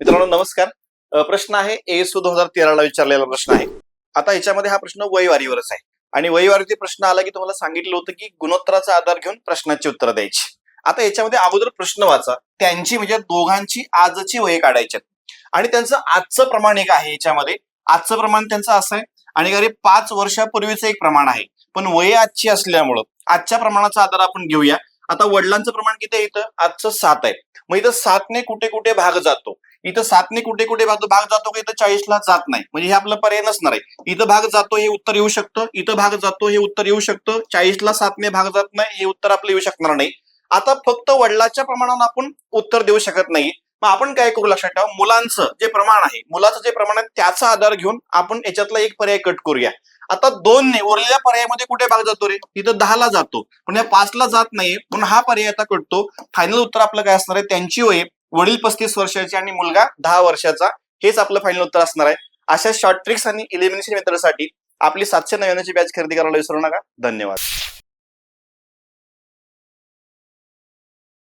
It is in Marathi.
मित्रांनो नमस्कार. प्रश्न आहे एसओ दोन हजार तेराला विचारलेला प्रश्न आहे. आता याच्यामध्ये हा प्रश्न वयवारीवरच आहे. आणि वैवारीचे प्रश्न आला की तुम्हाला सांगितलं होतं की गुणोत्तराचा आधार घेऊन प्रश्नाची उत्तरं द्यायची. आता याच्यामध्ये अगोदर प्रश्न वाचा. त्यांची म्हणजे दोघांची आजची वय काढायची. आणि त्यांचं आजचं प्रमाण एक आहे याच्यामध्ये आजचं प्रमाण त्यांचं असं आहे. आणि अरे पाच वर्षापूर्वीचं एक प्रमाण आहे. पण वय आजची असल्यामुळं आजच्या प्रमाणाचा आधार आपण घेऊया. आता वडिलांचं प्रमाण किती आहे इथं? आजचं सात आहे. मग इथं सातने कुठे कुठे भाग जातो? इथं सातने कुठे कुठे भाग भाग जातो का इथं चाळीसला जात नाही. म्हणजे हे आपलं पर्याय नसणार आहे. इथं भाग जातो हे उत्तर येऊ शकतं इथं भाग जातो हे उत्तर येऊ शकतं चाळीसला सातने भाग जात नाही हे उत्तर आपलं येऊ शकणार नाही. आता फक्त वडिलाच्या प्रमाणावर आपण उत्तर देऊ शकत नाही. मग आपण काय करू लक्षात ठेवा मुलांचं जे प्रमाण आहे मुलाचं जे प्रमाण आहे त्याचा आधार घेऊन आपण याच्यातला एक पर्याय कट करूया. आता दोनने उरलेल्या पर्यायामध्ये कुठे भाग जातो रे? इथं दहाला जातो. पण या पाचला जात नाही म्हणून हा पर्याय आता कटतो. फायनल उत्तर आपलं काय असणार आहे? त्यांची वय वडील पस्तीस वर्षाचे आणि मुलगा दहा वर्षाचा हेच आपलं फायनल उत्तर असणार आहे. अशा शॉर्ट ट्रिक्स आणि इलिमिनेशन मेथडसाठी आपली सातशे नव्याण्णवची बॅच खरेदी करायला विसरू नका. धन्यवाद.